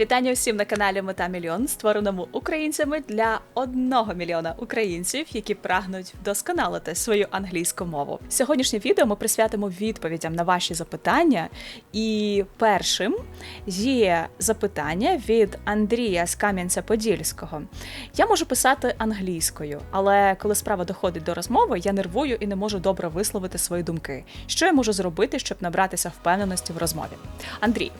Вітання усім на каналі Мета Мільйон, створеному українцями для одного мільйона українців, які прагнуть вдосконалити свою англійську мову. Сьогоднішнє відео ми присвятимо відповідям на ваші запитання. І першим є запитання від Андрія з Кам'янця-Подільського. Я можу писати англійською, але коли справа доходить до розмови, я нервую і не можу добре висловити свої думки. Що я можу зробити, щоб набратися впевненості в розмові? Андрій,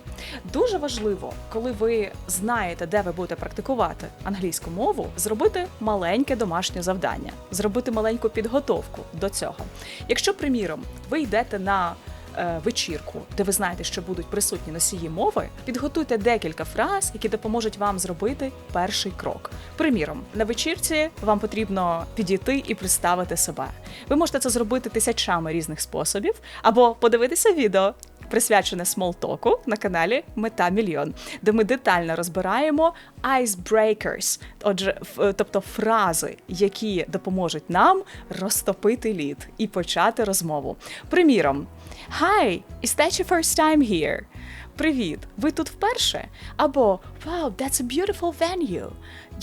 дуже важливо, коли ви знаєте, де ви будете практикувати англійську мову, зробити маленьке домашнє завдання, зробити маленьку підготовку до цього. Якщо, приміром, ви йдете на е, вечірку, де ви знаєте, що будуть присутні носії мови, підготуйте декілька фраз, які допоможуть вам зробити перший крок. Приміром, на вечірці вам потрібно підійти і представити себе. Ви можете це зробити тисячами різних способів, або подивитися відео. Присвячене смолтоку на каналі Мета Мільйон, де ми детально розбираємо icebreakers, отже, ф- тобто фрази, які допоможуть нам розтопити лід і почати розмову. Приміром, Hi, is that your first time here? Привіт, ви тут вперше? Або Wow, that's a beautiful venue.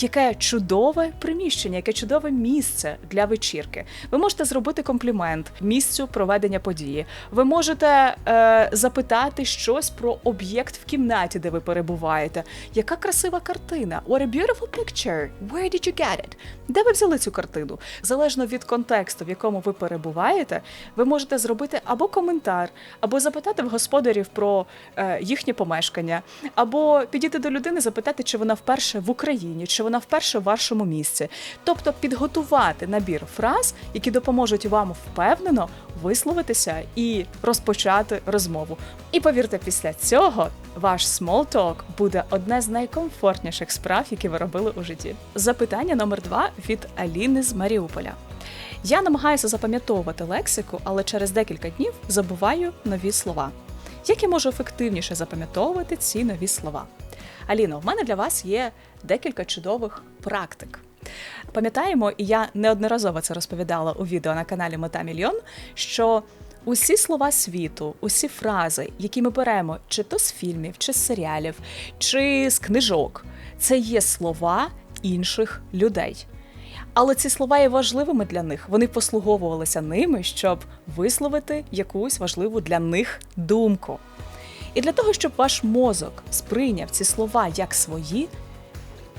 Яке чудове приміщення, яке чудове місце для вечірки. Ви можете зробити комплімент місцю проведення події. Ви можете е, запитати щось про об'єкт в кімнаті, де ви перебуваєте. Яка красива картина? What a beautiful picture. Where did you get it? Де ви взяли цю картину? Залежно від контексту, в якому ви перебуваєте, ви можете зробити або коментар, або запитати в господарів про е, їхнє помешкання, або підійти до людини, запитати, чи вона вперше в Україні, чи вона вперше в вашому місці. Тобто підготувати набір фраз, які допоможуть вам впевнено висловитися і розпочати розмову. І повірте, після цього ваш talk буде одне з найкомфортніших справ, які ви робили у житті. Запитання номер два від Аліни з Маріуполя. Я намагаюся запам'ятовувати лексику, але через декілька днів забуваю нові слова. Як я можу ефективніше запам'ятовувати ці нові слова? Аліно, в мене для вас є декілька чудових практик. Пам'ятаємо, і я неодноразово це розповідала у відео на каналі Мета Мільйон, що усі слова світу, усі фрази, які ми беремо чи то з фільмів, чи з серіалів, чи з книжок, це є слова інших людей. Але ці слова є важливими для них. Вони послуговувалися ними, щоб висловити якусь важливу для них думку. І для того, щоб ваш мозок сприйняв ці слова як свої,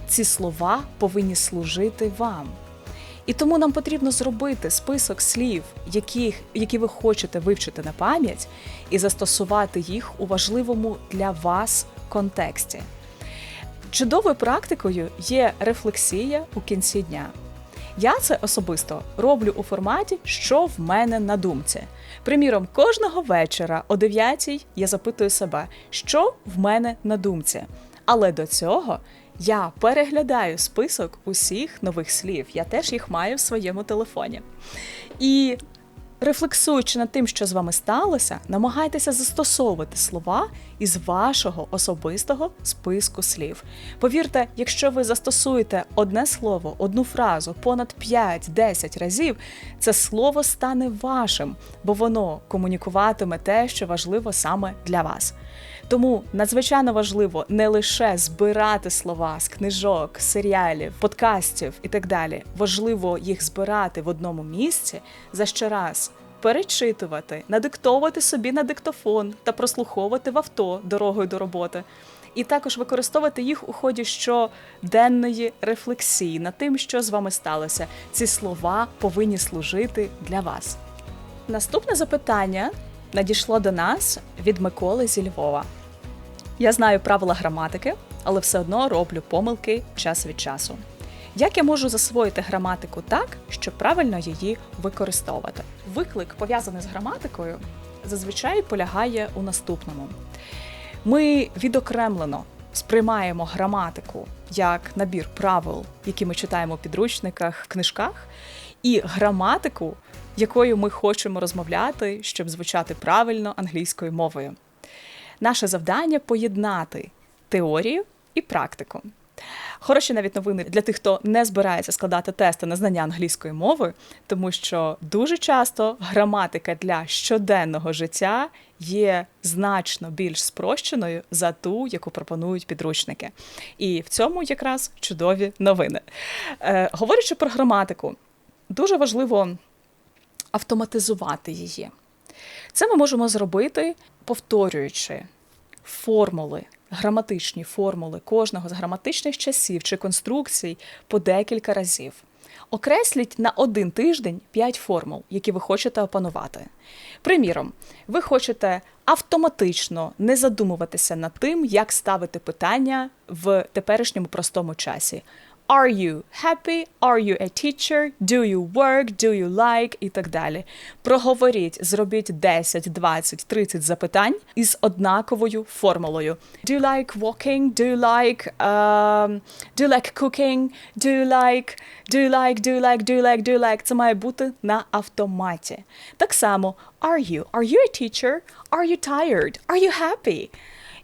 ці слова повинні служити вам. І тому нам потрібно зробити список слів, яких, які ви хочете вивчити на пам'ять, і застосувати їх у важливому для вас контексті. Чудовою практикою є рефлексія у кінці дня. Я це особисто роблю у форматі, що в мене на думці. Приміром, кожного вечора о 9 я запитую себе, що в мене на думці. Але до цього я переглядаю список усіх нових слів. Я теж їх маю в своєму телефоні. І Рефлексуючи над тим, що з вами сталося, намагайтеся застосовувати слова із вашого особистого списку слів. Повірте, якщо ви застосуєте одне слово, одну фразу понад 5-10 разів, це слово стане вашим, бо воно комунікуватиме те, що важливо саме для вас. Тому надзвичайно важливо не лише збирати слова з книжок, серіалів, подкастів і так далі. Важливо їх збирати в одному місці за ще раз. Перечитувати, надиктовувати собі на диктофон та прослуховувати в авто дорогою до роботи, і також використовувати їх у ході щоденної рефлексії над тим, що з вами сталося. Ці слова повинні служити для вас. Наступне запитання надійшло до нас від Миколи зі Львова. Я знаю правила граматики, але все одно роблю помилки час від часу. Як я можу засвоїти граматику так, щоб правильно її використовувати? Виклик, пов'язаний з граматикою, зазвичай полягає у наступному: ми відокремлено сприймаємо граматику як набір правил, які ми читаємо у підручниках, в книжках, і граматику, якою ми хочемо розмовляти, щоб звучати правильно англійською мовою. Наше завдання поєднати теорію і практику. Хороші навіть новини для тих, хто не збирається складати тести на знання англійської мови, тому що дуже часто граматика для щоденного життя є значно більш спрощеною за ту, яку пропонують підручники. І в цьому якраз чудові новини. Е, Говорячи про граматику, дуже важливо автоматизувати її. Це ми можемо зробити, повторюючи формули, граматичні формули кожного з граматичних часів чи конструкцій по декілька разів. Окресліть на один тиждень 5 формул, які ви хочете опанувати. Приміром, ви хочете автоматично не задумуватися над тим, як ставити питання в теперішньому простому часі. Are you happy? Are you a teacher? Do you work? Do you like? І так далі. Проговоріть, зробіть 10, 20, 30 запитань із однаковою формулою. Do you like walking? Do you like um, do you like cooking? Do you like? Do you like? Do you like? Do you like? Do you like? Це має бути на автоматі. Так само, are you? Are you a teacher? Are you tired? Are you happy?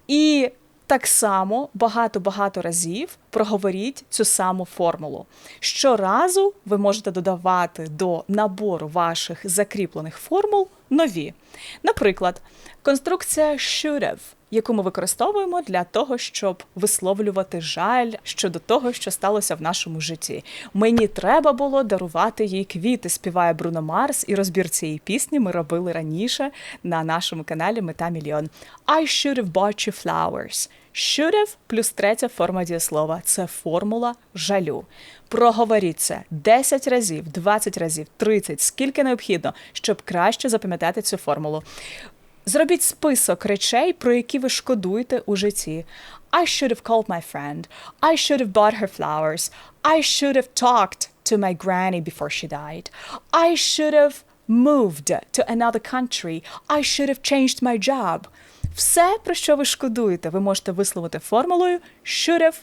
І так само багато-багато разів проговоріть цю саму формулу. Щоразу ви можете додавати до набору ваших закріплених формул нові. Наприклад, конструкція should яку ми використовуємо для того, щоб висловлювати жаль щодо того, що сталося в нашому житті. Мені треба було дарувати їй квіти, співає Бруно Марс, і розбір цієї пісні ми робили раніше на нашому каналі Мета Мільйон. I should have bought you flowers. Should have плюс третя форма дієслова це формула жалю. Проговоріть це 10 разів, 20 разів, 30, скільки необхідно, щоб краще запам'ятати цю формулу. Зробіть список речей, про які ви шкодуєте у житті. I should have called my friend. I should have bought her flowers. I should have talked to my granny before she died. I should have moved to another country. I should have changed my job. Все, про що ви шкодуєте, ви можете висловити формулою have,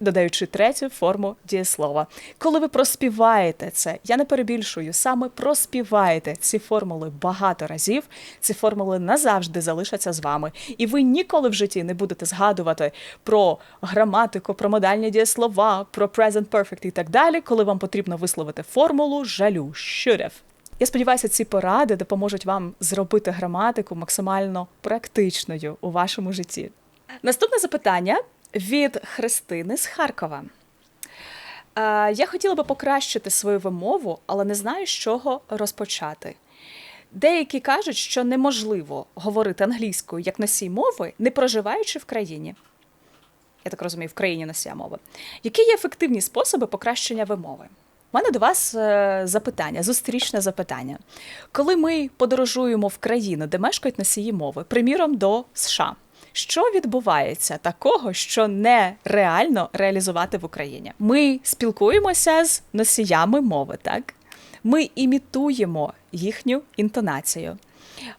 додаючи третю форму дієслова. Коли ви проспіваєте це, я не перебільшую, саме проспіваєте ці формули багато разів, ці формули назавжди залишаться з вами. І ви ніколи в житті не будете згадувати про граматику, про модальні дієслова, про present perfect і так далі, коли вам потрібно висловити формулу жалю have. Я сподіваюся, ці поради допоможуть вам зробити граматику максимально практичною у вашому житті. Наступне запитання від Христини з Харкова. Е, Я хотіла би покращити свою вимову, але не знаю, з чого розпочати. Деякі кажуть, що неможливо говорити англійською як носій мови, не проживаючи в країні. Я так розумію, в країні носія мови. Які є ефективні способи покращення вимови? У мене до вас е, запитання, зустрічне запитання. Коли ми подорожуємо в країну, де мешкають носії мови, приміром до США, що відбувається такого, що нереально реалізувати в Україні? Ми спілкуємося з носіями мови, так? Ми імітуємо їхню інтонацію.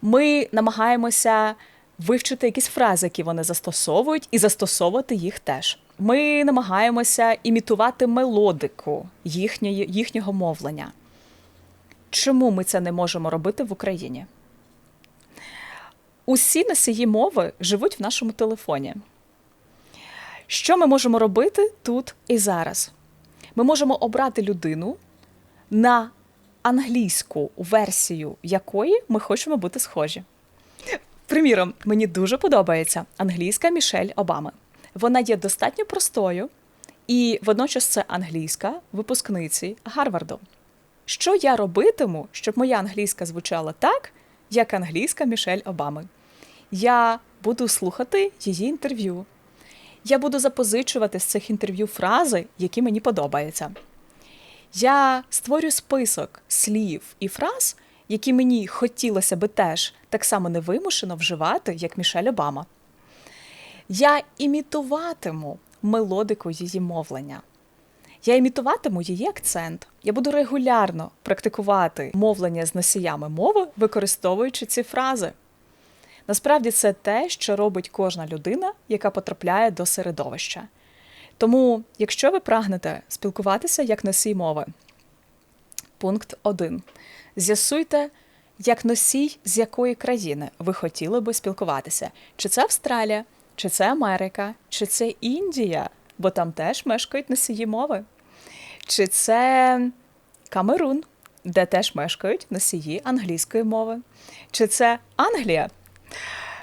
Ми намагаємося вивчити якісь фрази, які вони застосовують, і застосовувати їх теж. Ми намагаємося імітувати мелодику їхньої, їхнього мовлення. Чому ми це не можемо робити в Україні? Усі носії мови живуть в нашому телефоні. Що ми можемо робити тут і зараз? Ми можемо обрати людину на англійську версію якої ми хочемо бути схожі. Приміром, мені дуже подобається англійська Мішель Обами. Вона є достатньо простою, і водночас це англійська випускниці Гарварду. Що я робитиму, щоб моя англійська звучала так, як англійська Мішель Обами? Я буду слухати її інтерв'ю. Я буду запозичувати з цих інтерв'ю фрази, які мені подобаються. Я створю список слів і фраз, які мені хотілося би теж так само невимушено вживати, як Мішель Обама. Я імітуватиму мелодику її мовлення. Я імітуватиму її акцент. Я буду регулярно практикувати мовлення з носіями мови, використовуючи ці фрази. Насправді це те, що робить кожна людина, яка потрапляє до середовища. Тому, якщо ви прагнете спілкуватися як носій мови, пункт 1. З'ясуйте, як носій, з якої країни ви хотіли би спілкуватися. Чи це Австралія, чи це Америка, чи це Індія, бо там теж мешкають носії мови. Чи це Камерун, де теж мешкають носії англійської мови? Чи це Англія?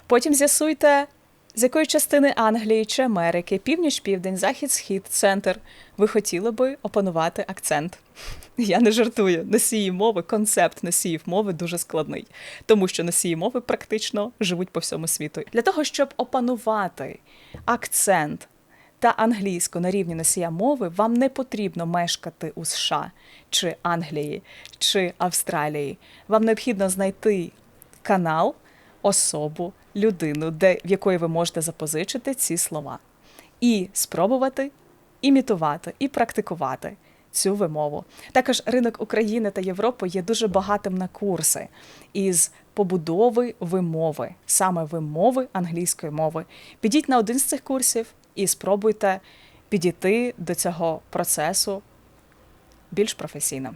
Потім з'ясуйте, з якої частини Англії чи Америки, північ, південь, захід, схід, центр ви хотіли би опанувати акцент. Я не жартую. Носії мови, концепт носіїв мови дуже складний, тому що носії мови практично живуть по всьому світу. Для того, щоб опанувати акцент та англійську на рівні носія мови, вам не потрібно мешкати у США чи Англії чи Австралії. Вам необхідно знайти канал, особу, людину, де, в якої ви можете запозичити ці слова, і спробувати імітувати і практикувати цю вимову. Також ринок України та Європи є дуже багатим на курси із побудови вимови, саме вимови англійської мови. Підіть на один з цих курсів і спробуйте підійти до цього процесу більш професійно.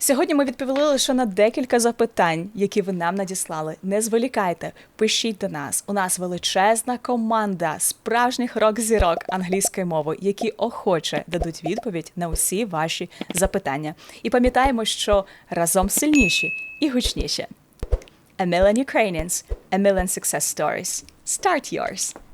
Сьогодні ми відповіли лише на декілька запитань, які ви нам надіслали. Не зволікайте, пишіть до нас. У нас величезна команда справжніх рок-зірок англійської мови, які охоче дадуть відповідь на усі ваші запитання. І пам'ятаємо, що разом сильніші і гучніші. A million Ukrainians, a million success stories. Start yours!